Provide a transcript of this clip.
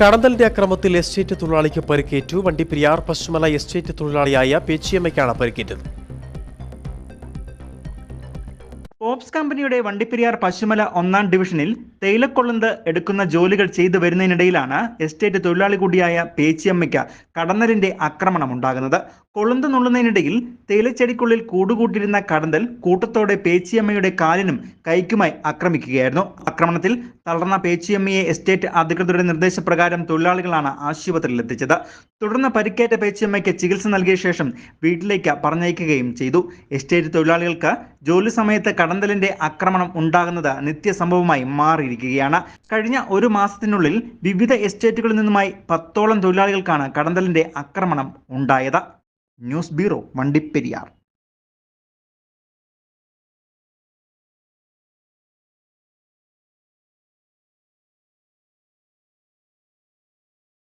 കടന്തലിന്റെ അക്രമത്തിൽ എസ്റ്റേറ്റ് തൊഴിലാളിക്ക് പരിക്കേറ്റു. വണ്ടിപ്പെരിയാർ പശ്ചിമല എസ്റ്റേറ്റ് തൊഴിലാളിയായ പേച്ചിയമ്മയ്ക്കാണ് പരിക്കേറ്റത്. പോപ്സ് കമ്പനിയുടെ വണ്ടിപ്പെരിയാർ പശുമല ഒന്നാം ഡിവിഷനിൽ തേയിലക്കൊള്ളന്ത് എടുക്കുന്ന ജോലികൾ ചെയ്തു വരുന്നതിനിടയിലാണ് എസ്റ്റേറ്റ് തൊഴിലാളി കൂടിയായ പേച്ചിയമ്മയ്ക്ക് കടന്നലിന്റെ ആക്രമണം ഉണ്ടാകുന്നത് കൊളുന്ത് നുള്ളുന്നതിനിടയിൽ തേയിലച്ചെടിക്കുള്ളിൽ കൂടുകൂട്ടിരുന്ന കടന്തൽ കൂട്ടത്തോടെ പേച്ചിയമ്മയുടെ കാലിനും കൈക്കുമായി ആക്രമിക്കുകയായിരുന്നു. ആക്രമണത്തിൽ തളർന്ന പേച്ചിയമ്മയെ എസ്റ്റേറ്റ് അധികൃതരുടെ നിർദ്ദേശപ്രകാരം തൊഴിലാളികളാണ് ആശുപത്രിയിൽ എത്തിച്ചത്. തുടർന്ന് പരിക്കേറ്റ പേച്ചിയമ്മയ്ക്ക് ചികിത്സ നൽകിയ ശേഷം വീട്ടിലേക്ക് പറഞ്ഞയക്കുകയും ചെയ്തു. എസ്റ്റേറ്റ് തൊഴിലാളികൾക്ക് ജോലി സമയത്ത് കടന്തലിന്റെ ആക്രമണം ഉണ്ടാകുന്നത് നിത്യസംഭവമായി മാറിയിരിക്കുകയാണ്. കഴിഞ്ഞ ഒരു മാസത്തിനുള്ളിൽ വിവിധ എസ്റ്റേറ്റുകളിൽ നിന്നുമായി പത്തോളം തൊഴിലാളികൾക്കാണ് കടന്തലിന്റെ ആക്രമണം ഉണ്ടായത്. News bureau Vandiperiyar.